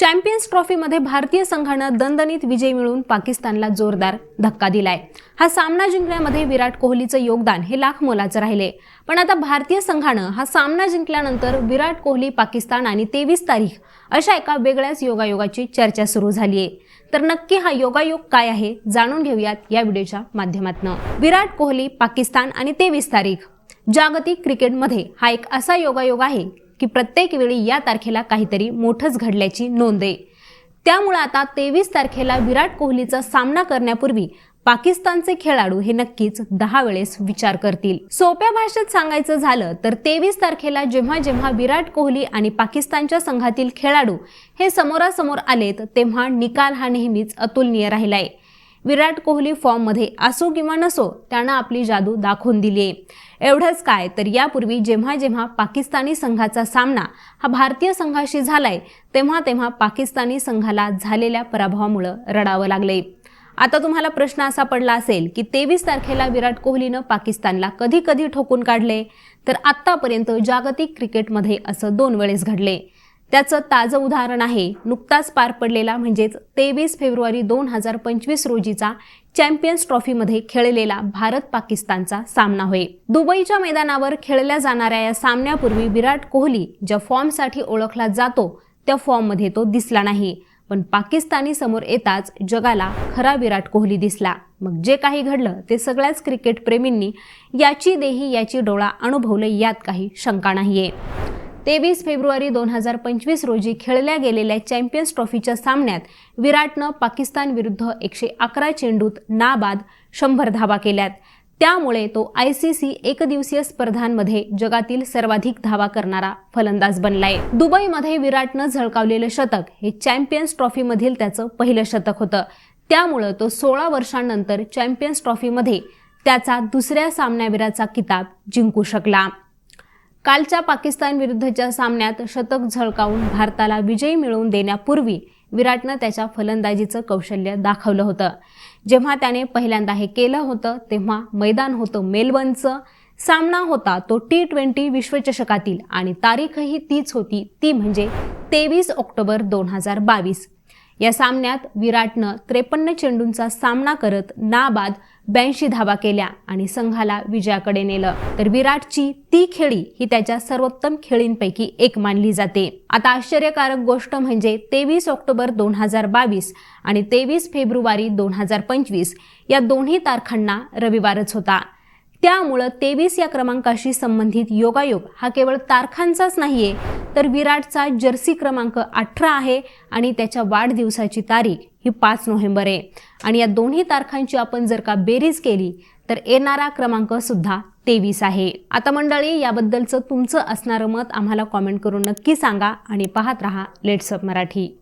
Champions ट्रॉफीमध्ये भारतीय संघानं दणदणीत विजय मिळवून पाकिस्तानला जोरदार धक्का दिलाय. हा सामना जिंकण्यामध्ये विराट कोहलीचं योगदान हे लाख मोलाचं राहिले. पण आता भारतीय संघानं हा सामना जिंकल्यानंतर विराट कोहली पाकिस्तान आणि तेवीस तारीख अशा एका वेगळ्याच योगायोगाची चर्चा सुरू झाली आहे तर नक्की हा योगायोग काय आहे जाणून घेऊयात या व्हिडिओच्या माध्यमातून. विराट कोहली पाकिस्तान आणि तेवीस तारीख. जागतिक क्रिकेटमध्ये हा एक असा योगायोग आहे की प्रत्येक वेळी या तारखेला काहीतरी मोठंच घडल्याची नोंद आहे. त्यामुळं आता तेवीस तारखेला विराट कोहलीचा सामना करण्यापूर्वी पाकिस्तानचे खेळाडू हे नक्कीच दहा वेळेस विचार करतील. सोप्या भाषेत सांगायचं झालं तर तेवीस तारखेला जेव्हा जेव्हा विराट कोहली आणि पाकिस्तानच्या संघातील खेळाडू हे समोरासमोर आलेत तेव्हा निकाल हा नेहमीच अतुलनीय राहिलाय. विराट कोहली फॉर्ममध्ये असो किंवा नसो त्यानं आपली जादू दाखवून दिली आहे एवढंच काय तर यापूर्वी जेव्हा जेव्हा पाकिस्तानी संघाचा सामना हा भारतीय संघाशी झालाय तेव्हा तेव्हा पाकिस्तानी संघाला झालेल्या पराभवामुळं रडावं लागले आता तुम्हाला प्रश्न असा पडला असेल की तेवीस तारखेला विराट कोहलीनं पाकिस्तानला कधी कधी ठोकून काढले? तर आत्तापर्यंत जागतिक क्रिकेटमध्ये असं दोन वेळेस घडले त्याचं ताजं उदाहरण आहे. नुकताच पार पडलेला म्हणजेच तेवीस फेब्रुवारी दोन हजार पंचवीस रोजीचा चॅम्पियन्स ट्रॉफीमध्ये खेळलेला भारत पाकिस्तानचा सामना होय. दुबईच्या मैदानावर खेळल्या जाणाऱ्या या सामन्यापूर्वी विराट कोहली ज्या फॉर्मसाठी ओळखला जातो त्या फॉर्ममध्ये तो दिसला नाही. पण पाकिस्तानी समोर येताच जगाला खरा विराट कोहली दिसला. मग जे काही घडलं ते सगळ्याच क्रिकेटप्रेमींनी याची देही याची डोळा अनुभवलं यात काही शंका नाहीये. तेवीस फेब्रुवारी दोन हजार पंचवीस रोजी खेळल्या गेलेल्या चॅम्पियन्स ट्रॉफीच्या सामन्यात विराटनं पाकिस्तान विरुद्ध एकशे अकरा चेंडूत नाबाद शंभर धावा केल्यात. त्यामुळे तो आय सी सी एकदिवसीय स्पर्धांमध्ये जगातील सर्वाधिक धावा करणारा फलंदाज बनलाय. दुबईमध्ये विराटनं झळकावलेलं शतक हे चॅम्पियन्स ट्रॉफीमधील त्याचं पहिलं शतक होतं. त्यामुळं तो सोळा वर्षांनंतर चॅम्पियन्स ट्रॉफीमध्ये त्याचा दुसऱ्या सामन्यावीराचा किताब जिंकू शकला. कालच्या पाकिस्तान विरुद्धच्या सामन्यात शतक झळकावून भारताला विजय मिळवून देण्यापूर्वी विराटनं त्याच्या फलंदाजीचं कौशल्य दाखवलं होतं. जेव्हा त्याने पहिल्यांदा हे केलं होतं तेव्हा मैदान होतं मेलबर्नचं सामना होता तो टी ट्वेंटी विश्वचषकातील आणि तारीखही तीच होती ती म्हणजे तेवीस ऑक्टोबर दोन हजार बावीस. या सामन्यात विराटनं त्रेपन्न चेंडूंचा सामना करत नाबाद ब्याऐंशी धावा केल्या आणि संघाला विजयाकडे नेलं. तर विराटची ती खेळी ही त्याच्या सर्वोत्तम खेळींपैकी एक मानली जाते. आता आश्चर्यकारक गोष्ट म्हणजे तेवीस ऑक्टोबर दोन हजार बावीस आणि तेवीस फेब्रुवारी दोन हजार पंचवीस या दोन्ही तारखांना रविवारच होता. त्यामुळं तेवीस या क्रमांकाशी संबंधित योगायोग हा केवळ तारखांचाच नाहीये तर विराटचा जर्सी क्रमांक अठरा आहे आणि त्याच्या वाढदिवसाची तारीख ही पाच नोव्हेंबर आहे. आणि या दोन्ही तारखांची आपण जर का बेरीज केली तर येणारा क्रमांक सुद्धा तेवीस आहे. आता मंडळी याबद्दलचं तुमचं असणारं मत आम्हाला कॉमेंट करून नक्की सांगा आणि पाहत रहा लेट्सअप मराठी.